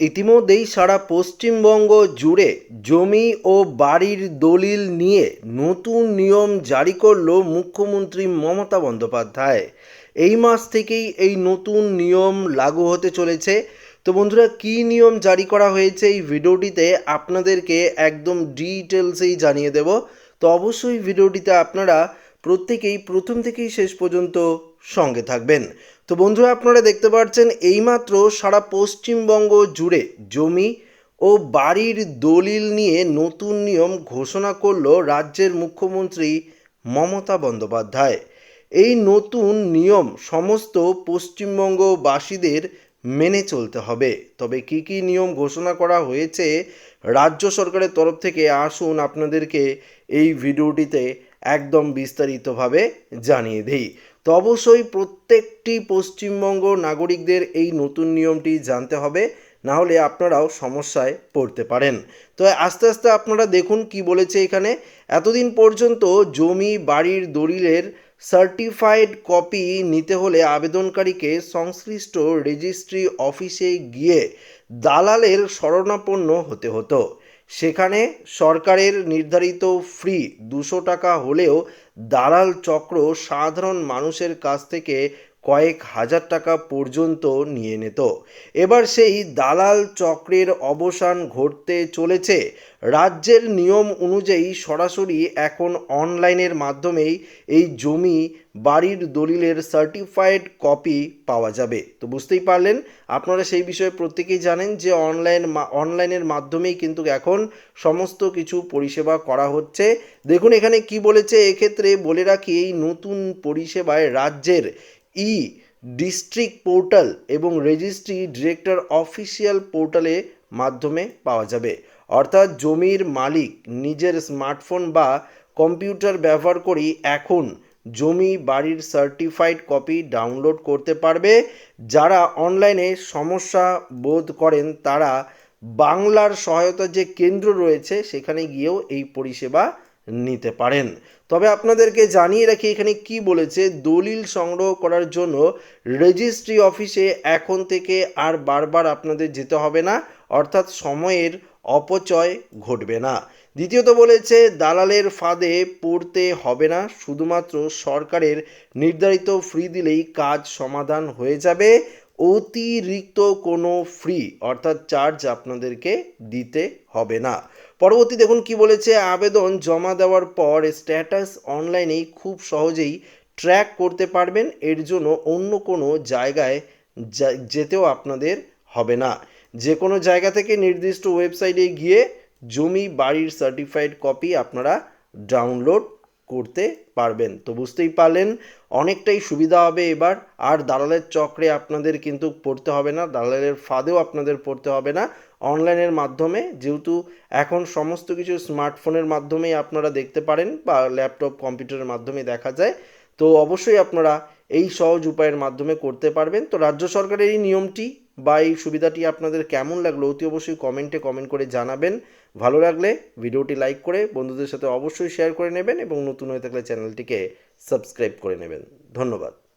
ইতিমধ্যেই সারা পশ্চিমবঙ্গ জুড়ে জমি ও বাড়ির দলিল নিয়ে নতুন নিয়ম জারি করল মুখ্যমন্ত্রী মমতা বন্দ্যোপাধ্যায়। এই মাস থেকেই এই নতুন নিয়ম লাগু হতে চলেছে। তো বন্ধুরা, কী নিয়ম জারি করা হয়েছে এই ভিডিওটিতে আপনাদেরকে একদম ডিটেলসেই জানিয়ে দেব। তো অবশ্যই ভিডিওটিতে আপনারা প্রত্যেকেই প্রথম থেকেই শেষ পর্যন্ত সঙ্গে থাকবেন। তো বন্ধুরা আপনারা দেখতে পাচ্ছেন, এইমাত্র সারা পশ্চিমবঙ্গ জুড়ে জমি ও বাড়ির দলিল নিয়ে নতুন নিয়ম ঘোষণা করল রাজ্যের মুখ্যমন্ত্রী মমতা বন্দ্যোপাধ্যায়। এই নতুন নিয়ম সমস্ত পশ্চিমবঙ্গবাসীদের মেনে চলতে হবে। তবে কি কি নিয়ম ঘোষণা করা হয়েছে, রাজ্য সরকারের তরফ থেকে আসুন আপনাদেরকে এই ভিডিওটিতে একদম বিস্তারিতভাবে জানিয়ে দিই। তো অবশ্যই প্রত্যেকটি পশ্চিমবঙ্গ নাগরিকদের এই নতুন নিয়মটি জানতে হবে, না হলে আপনারাও সমস্যায় পড়তে পারেন। তো আস্তে আস্তে আপনারা দেখুন কি বলেছে এখানে। এতদিন পর্যন্ত জমি, বাড়ির দলিলের সার্টিফাইড কপি নিতে হলে আবেদনকারীকে সংশ্লিষ্ট রেজিস্ট্রি অফিসে গিয়ে দালালের শরণাপন্ন হতে হতো। সেখানে সরকারের নির্ধারিত ফ্রি দুশো টাকা হলেও দালাল চক্র সাধারণ মানুষের কাছ থেকে কয়েক হাজার টাকা পর্যন্ত নিয়ে নিত। এবার সেই দালাল চক্রের অবসান ঘটতে চলেছে। রাজ্যের নিয়ম অনুযায়ী সরাসরি এখন অনলাইনের মাধ্যমেই এই জমি বাড়ির দলিলের সার্টিফাইড কপি পাওয়া যাবে। তো বুঝতেই পারলেন, আপনারা সেই বিষয়ে প্রত্যেকেই জানেন যে অনলাইন অনলাইনের মাধ্যমেই কিন্তু এখন সমস্ত কিছু পরিষেবা করা হচ্ছে। দেখুন এখানে কি বলেছে, এক্ষেত্রে বলে রাখি এই নতুন পরিষেবায় রাজ্যের ই ডিস্ট্রিক্ট পোর্টাল এবং রেজিস্ট্রি ডিরেক্টর অফিসিয়াল পোর্টালে মাধ্যমে পাওয়া যাবে। অর্থাৎ জমির মালিক নিজের স্মার্টফোন বা কম্পিউটার ব্যবহার করেই এখন জমি বাড়ির সার্টিফাইড কপি ডাউনলোড করতে পারবে। যারা অনলাইনে সমস্যা বোধ করেন, তারা বাংলার সহায়তা যে কেন্দ্র রয়েছে, সেখানে গিয়েও এই পরিষেবা নিতে পারেন। তবে আপনাদেরকে জানিয়ে রাখি, এখানে কি বলেছে? দলিল সংগ্রহ করার জন্য রেজিস্ট্রি অফিসে এখন থেকে আর বারবার আপনাদের যেতে হবে না, অর্থাৎ সময়ের অপচয় ঘটবে না। দ্বিতীয়ত বলেছে, দালালের ফাঁদে পড়তে হবে না, শুধুমাত্র সরকারের নির্ধারিত ফ্রি দিলেই কাজ সমাধান হয়ে যাবে। অতিরিক্ত কোনো ফ্রি অর্থাৎ চার্জ আপনাদেরকে দিতে হবে না। পরবর্তী দেখুন কি বলেছে, আবেদন জমা দেওয়ার পর স্ট্যাটাস অনলাইনেই খুব সহজেই ট্র্যাক করতে পারবেন, এর জন্য অন্য কোনো জায়গায় যেতেও আপনাদের হবে না। যে কোনো জায়গা থেকে নির্দিষ্ট ওয়েবসাইটে গিয়ে জমি, বাড়ির সার্টিফাইড কপি আপনারা ডাউনলোড করতে পারবেন। তো বুঝতেই পারলেন, অনেকটাই সুবিধা হবে এবার। আর দালালের চক্রে আপনাদের কিন্তু পড়তে হবে না, দালালের ফাঁদেও আপনাদের পড়তে হবে না। অনলাইনের মাধ্যমে, যেহেতু এখন সমস্ত কিছু স্মার্টফোনের মাধ্যমেই আপনারা দেখতে পারেন বা ল্যাপটপ, কম্পিউটারের মাধ্যমে দেখা যায়, তো অবশ্যই আপনারা এই সহজ উপায়ের মাধ্যমে করতে পারবেন। তো রাজ্য সরকারের এই নিয়মটি বা এই সুবিধাটি আপনাদের কেমন লাগল অতি অবশ্যই কমেন্টে কমেন্ট করে জানাবেন। ভালো লাগলে ভিডিওটি লাইক করে বন্ধুদের সাথে অবশ্যই শেয়ার করে নেবেন এবং নতুন হয়ে থাকলে চ্যানেলটিকে সাবস্ক্রাইব করে নেবেন। ধন্যবাদ।